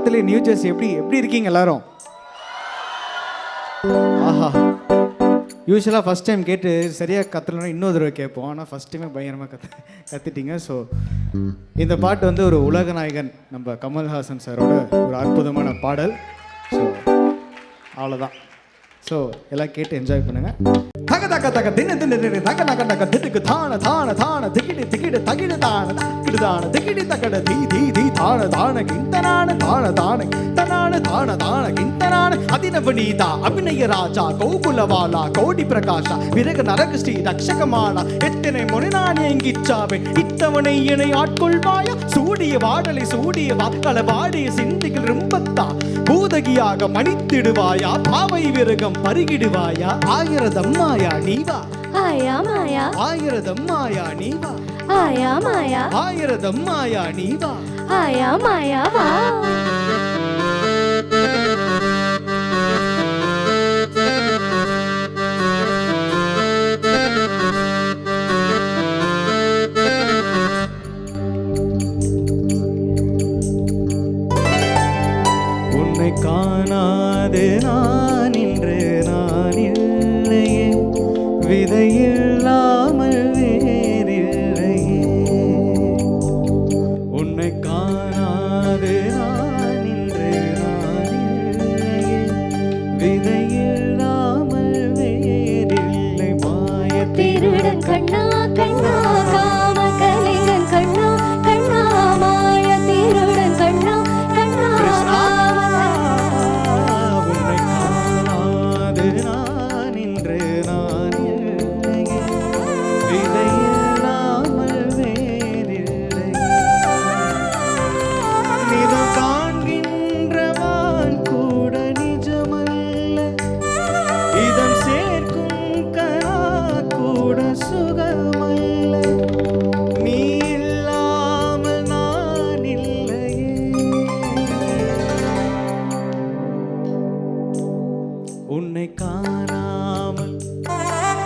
பக்கத்துலேயே new Jersey எப்படி எப்படி இருக்கீங்க எல்லாரும்? ஆஹா. யூஸ்வலாக ஃபஸ்ட் டைம் கேட்டு சரியாக கத்தலைன்னா இன்னொரு தடவை கேட்போம். ஆனால் ஃபஸ்ட் டைமே பயங்கரமாக கத்து கற்றுட்டீங்க ஸோ இந்த பாட்டு வந்து ஒரு உலக நாயகன் நம்ம கமல்ஹாசன் சாரோட ஒரு அற்புதமான பாடல். ஸோ அவ்வளோதான் ஸோ எல்லாம் கேட்டு என்ஜாய் பண்ணுங்க. தக தக தக தின்னு தின்னு தின்னு தக நக நக திட்டுக்கு தான தான தான திகிடு திகிடு தகிடு தான திகிடு தான திகிடி தகட தீ தீ தீ தான தான கிண்டனான தான தான கிண்டனான தான தான கிண்டனான. அதினவனீதா அபிநய ராஜா கோகுலவாலா கோடி பிரகாஷா விரக நரக ஸ்ரீ ரக்ஷகமாலா எத்தனை முனிநானே எங்கிச்சாவேன் இத்தவனை இணை ஆட்கொள்வாயா? சூடிய வாடலை சூடிய வாக்கள வாடிய சிந்திகள் ரும்பத்தா. பூதகியாக மணித்திடுவாயா? பாவை விரகம் பருகிடுவாயா? ஆயிரதம் மாயா நீவா. ஆயா மாயா. ஆயிரதம் மாயா நீவா. ஆயா மாயா. ஆயிரதம் மாயா நீவா ஆயா மாயா வா உன்னை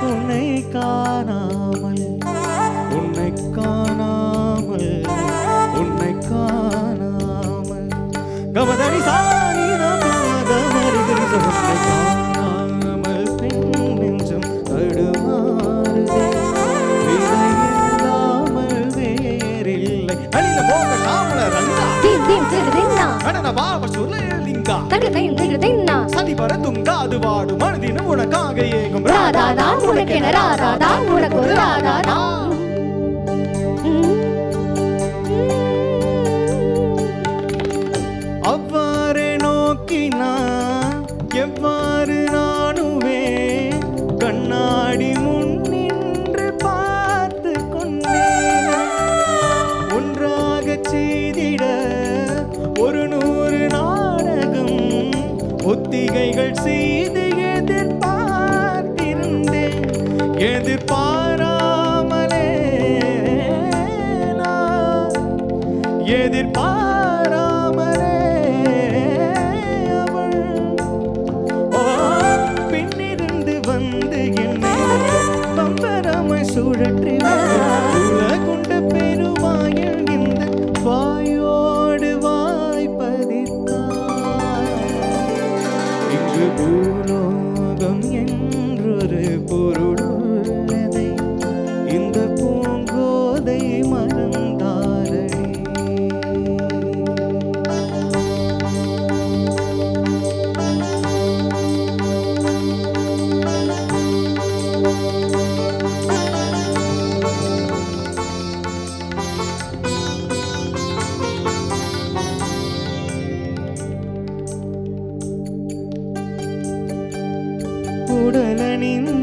உன்னை காணாமல் உன்னை காணாமல் உன்னை காணாமல். கமதனி சாணி உன்னை காணாமல் பெண் நெஞ்சம் தடுமாறுதே. விதையில்லாமல் வேறில்லை. வெளியில போக ரங்கா. சுரலிங்கா தக தைம் திருதின்னா சதி வர துங்காது வாடும். மனதினும் உனக்காக ஏகும். ராதா தான் உனக்கென ராதா தான் உனக்கு ஒரு ராதா தான் அவ்வாறு நோக்கினான் எவ்வாறு நானுவே கண்ணாடி முன் நின்று பார்த்து கொண்டேன்? ஒன்றாக செய்திட செய்கைகள் செய்து எதிர்பார்த்திருந்தேன். எதிர்பாராமலே நான். எதிர்பாராமலே அவள். ஓ, பின்னிருந்து வந்து என்னை பம்பரமாய் சுழற்றி உடலணிந்த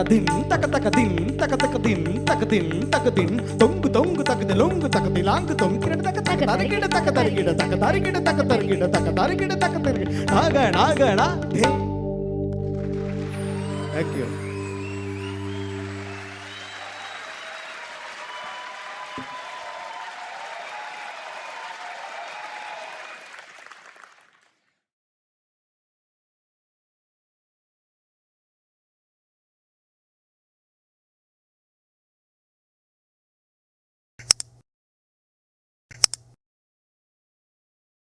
தக தக தக தின் தக தக தின் தக தொங்கு தொங்கு தகது லொங்கு தகதி லாங்கு தொங்கிட தக தக தருகிட தக தருகிட தக தருகிட தக தருகிட தக தருகிட தக தருகிட. நாக நாக நா தே. Thank.